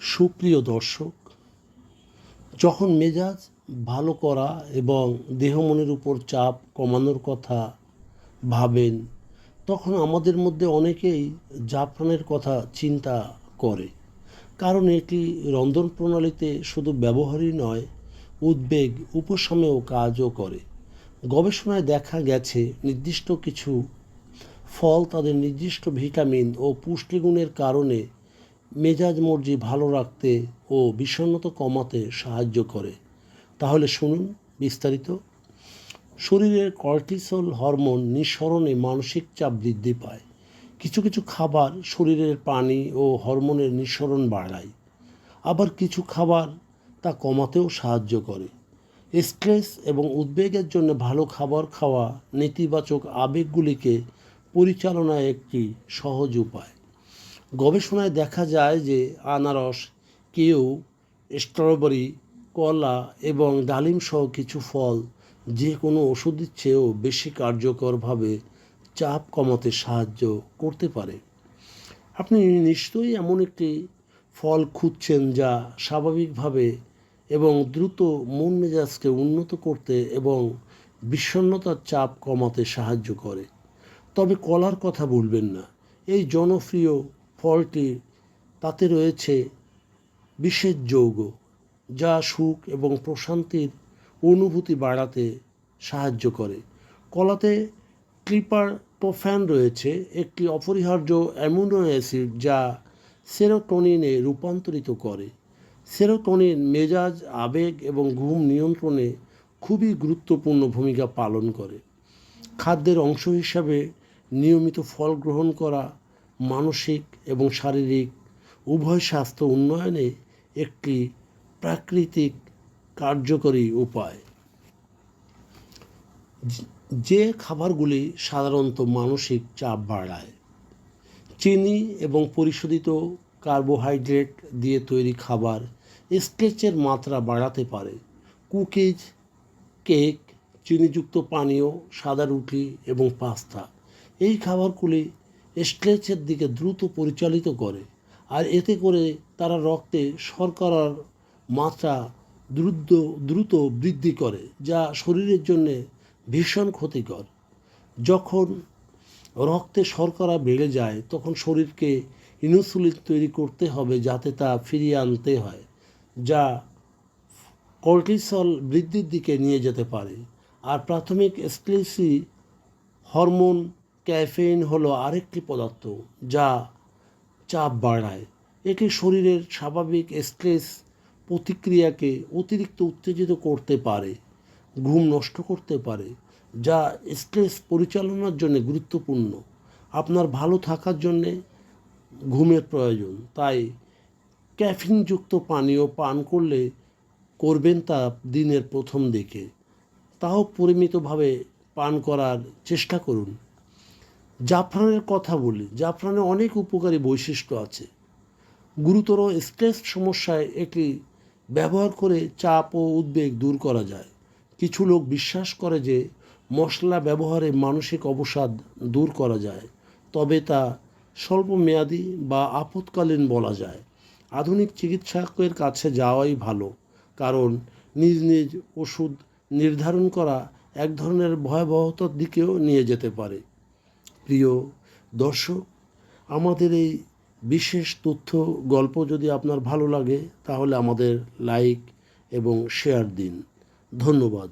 সুপ্রিয় দর্শক, যখন মেজাজ ভালো করা এবং দেহ মনের উপর চাপ কমানোর কথা ভাবেন, তখন আমাদের মধ্যে অনেকেই জাফরানের কথা চিন্তা করে। কারণ এটি রন্ধন প্রণালীতে শুধু ব্যবহারই নয়, উদ্বেগ, উপশমেও কাজও করে। গবেষণায় দেখা গেছে, নির্দিষ্ট কিছু ফল তাদের নির্দিষ্ট ভিটামিন ও পুষ্টিগুণের কারণে মেজাজ মর্জি ভালো রাখতে ও বিষণ্ণতা কমাতে সাহায্য করে। তাহলে শুনুন বিস্তারিত। শরীরের কর্টিসল হরমোন নিঃসরণে মানসিক চাপ বৃদ্ধি পায়। কিছু কিছু খাবার শরীরের পানি ও হরমোনের নিঃসরণ বাড়ায়। আবার কিছু খাবার তা কমাতেও সাহায্য করে। স্ট্রেস এবং উদ্বেগের জন্য ভালো খাবার খাওয়া নেতিবাচক আবেগগুলিকে পরিচালনায় একটি সহজ উপায়। গবেষণায় দেখা যায় যে আনারস, কেউ, স্ট্রবেরি, কলা এবং ডালিম সহ কিছু ফল যে কোনো ওষুধের চেয়েও বেশি কার্যকরভাবে চাপ কমাতে সাহায্য করতে পারে। আপনি নিশ্চয়ই এমন একটি ফল খুঁজছেন যা স্বাভাবিকভাবে এবং দ্রুত মন মেজাজকে উন্নত করতে এবং বিষণ্ণতার চাপ কমাতে সাহায্য করে। তবে কলার কথা বলবেন না। এই জনপ্রিয় ফলটি তাতে রয়েছে বিশেষ যৌগ, যা সুখ এবং প্রশান্তির অনুভূতি বাড়াতে সাহায্য করে। কলাতে ট্রিপারটোফ্যান রয়েছে, একটি অপরিহার্য অ্যামিনো অ্যাসিড যা সেরোটোনিনে রূপান্তরিত করে। সেরোটোনিন মেজাজ, আবেগ এবং ঘুম নিয়ন্ত্রণে খুবই গুরুত্বপূর্ণ ভূমিকা পালন করে। খাদ্যের অংশ হিসাবে নিয়মিত ফল গ্রহণ করা মানসিক এবং শারীরিক উভয় স্বাস্থ্য উন্নয়নে একটি প্রাকৃতিক কার্যকরী উপায়। যে খাবারগুলি সাধারণত মানসিক চাপ বাড়ায়, চিনি এবং পরিশোধিত কার্বোহাইড্রেট দিয়ে তৈরি খাবার স্ট্রেচের মাত্রা বাড়াতে পারে। কুকিজ, কেক, চিনিযুক্ত পানীয়, সাদা রুটি এবং পাস্তা এই খাবারগুলি স্ট্রেচের দিকে দ্রুত পরিচালিত করে আর এতে করে তারা রক্তে শর্করার মাত্রা দ্রুত দ্রুত বৃদ্ধি করে, যা শরীরের জন্যে ভীষণ ক্ষতিকর। যখন রক্তে শর্করা বেড়ে যায়, তখন শরীরকে ইনসুলিন তৈরি করতে হবে যাতে তা ফিরিয়ে আনতে হয়, যা কর্টিসল বৃদ্ধির দিকে নিয়ে যেতে পারে। আর প্রাথমিক স্ক্লেসি হরমোন ক্যাফেইন হলো আরেকটি পদার্থ যা চাপ বাড়ায়। এটি শরীরের স্বাভাবিক স্ট্রেস প্রতিক্রিয়াকে অতিরিক্ত উত্তেজিত করতে পারে, ঘুম নষ্ট করতে পারে, যা স্ট্রেস পরিচালনার জন্য গুরুত্বপূর্ণ। আপনার ভালো থাকার জন্যে ঘুমের প্রয়োজন, তাই ক্যাফিনযুক্ত পানীয় পান করলে করবেন তা দিনের প্রথম দিকে। তাও পরিমিতভাবে পান করার চেষ্টা করুন। জাফরানের কথা বলি। জাফরানের অনেক উপকারী বৈশিষ্ট্য আছে। গুরুতর স্ট্রেস সমস্যায় এটি ব্যবহার করে চাপ ও উদ্বেগ দূর করা যায়। কিছু লোক বিশ্বাস করে যে মশলা ব্যবহারে মানসিক অবসাদ দূর করা যায়, তবে তা স্বল্প মেয়াদী বা আপৎকালীন বলা যায়। আধুনিক চিকিৎসকের কাছে যাওয়াই ভালো, কারণ নিজ নিজ ওষুধ নির্ধারণ করা এক ধরনের ভয়াবহতার দিকেও নিয়ে যেতে পারে। প্রিয় দর্শক, আমাদের এই বিশেষ তথ্য গল্প যদি আপনার ভালো লাগে, তাহলে আমাদের লাইক এবং শেয়ার দিন। ধন্যবাদ।